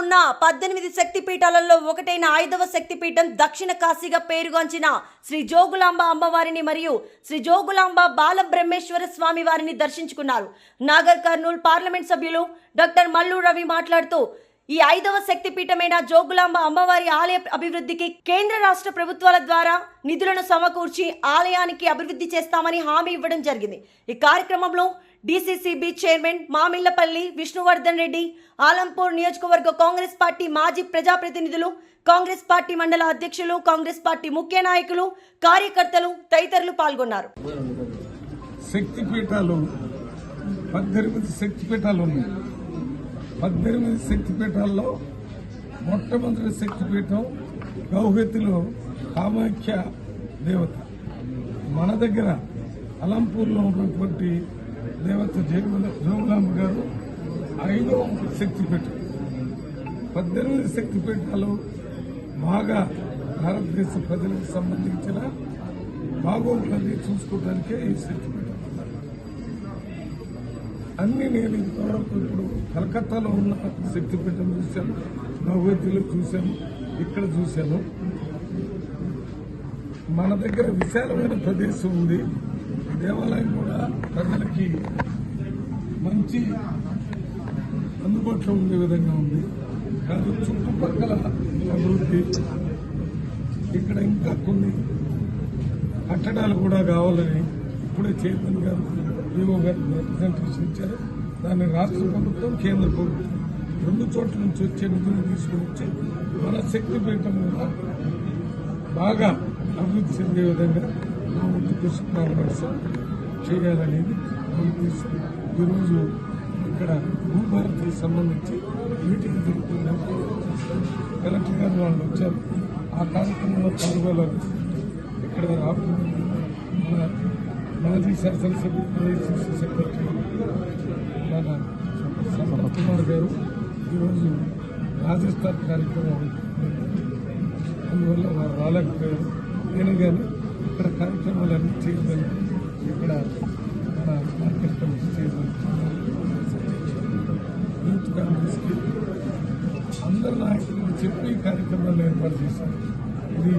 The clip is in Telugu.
ఉన్న పద్దెనిమిది శక్తి పీఠాలలో ఒకటైన ఐదవ శక్తిపీఠం దక్షిణ కాశీగా పేరుగాంచిన శ్రీ జోగులాంబ అమ్మవారిని మరియు శ్రీ జోగులాంబ బాలబ్రహ్మేశ్వర స్వామి వారిని దర్శించుకున్నారు. నాగర్ కర్నూల్ పార్లమెంట్ సభ్యులు డాక్టర్ మల్లు రవి మాట్లాడుతూ ఈ ఐదవ శక్తిపీఠమైన జోగులాంబ అమ్మవారి ఆలయ అభివృద్ధికి కేంద్ర రాష్ట్ర ప్రభుత్వాల ద్వారా నిధులను సమకూర్చి ఆలయానికి అభివృద్ధి చేస్తామని హామీ ఇవ్వడం జరిగింది. ఈ కార్యక్రమంలో డీసీసీబీ చైర్మన్ మామిళ్ళపల్లి విష్ణువర్ధన్ రెడ్డి ఆలంపూర్ నియోజకవర్గ కాంగ్రెస్ పార్టీ మాజీ ప్రజాప్రతినిధులు కాంగ్రెస్ పార్టీ మండల అధ్యక్షులు కాంగ్రెస్ పార్టీ ముఖ్య నాయకులు కార్యకర్తలు తదితరులు పాల్గొన్నారు. శక్తి పీఠాలు పద్దెనిమిది శక్తి పీఠాలు ఉన్నాయి. పద్దెనిమిది శక్తి పీఠాల్లో మొట్టమొదటి శక్తి పీఠం గౌహతిలో కామాఖ్య దేవత. మన దగ్గర అలంపూర్లో ఉన్నటువంటి దేవత జోగులాంబ గారు ఐదో శక్తి పద్దెనిమిది శక్తి బాగా భారతదేశ ప్రజలకు సంబంధించిన బాగోగులన్నీ చూసుకోవడానికే ఈ శక్తి అన్ని నేను ఇంతవరకు ఇప్పుడు కలకత్తాలో ఉన్న శక్తిపీఠం చూశాను భగవతిలో చూశాను ఇక్కడ చూశాను. మన దగ్గర విశాలమైన ప్రదేశం ఉంది. దేవాలయం కూడా ప్రజలకి మంచి అందుబాటులో ఉండే విధంగా ఉంది. కాదు చుట్టుపక్కల అభివృద్ధి. ఇక్కడ ఇంకా కొన్ని కట్టడాలు కూడా కావాలని ఇప్పుడే చైర్మన్ గారు ఈఓ గారు రిప్రజెంటేషన్ ఇచ్చారు. దాన్ని రాష్ట్ర ప్రభుత్వం కేంద్ర ప్రభుత్వం రెండు చోట్ల నుంచి వచ్చే నిధులు తీసుకుని వచ్చి మన శక్తి పీఠం బాగా అభివృద్ధి చెందే విధంగా మా ముందు కృషి కాంగ్రెస్ చేయాలనేది మా ఈరోజు ఇక్కడ భూభారతికి సంబంధించి మీటింగ్ జరుగుతుందంటే కలెక్టర్ గారు వాళ్ళు వచ్చారు. ఆ కార్యక్రమంలో పాల్గొనాలి ఇక్కడ మన మాజీ శాసనసభ్యులు ఏఐసిసి సెక్రటరీ మన కుమార్ గారు ఈరోజు రాజస్థాన్ కార్యక్రమం అందువల్ల వారు రాలేకపోయారు. నేను కానీ ఇక్కడ కార్యక్రమాలన్నీ చేయమని ఇక్కడ మన మార్కెట్ కమిటీ చేయమని యూత్ కాంగ్రెస్కి అందరు నాయకులకు చెప్పి ఈ కార్యక్రమాలు ఏర్పాటు చేశారు ఇది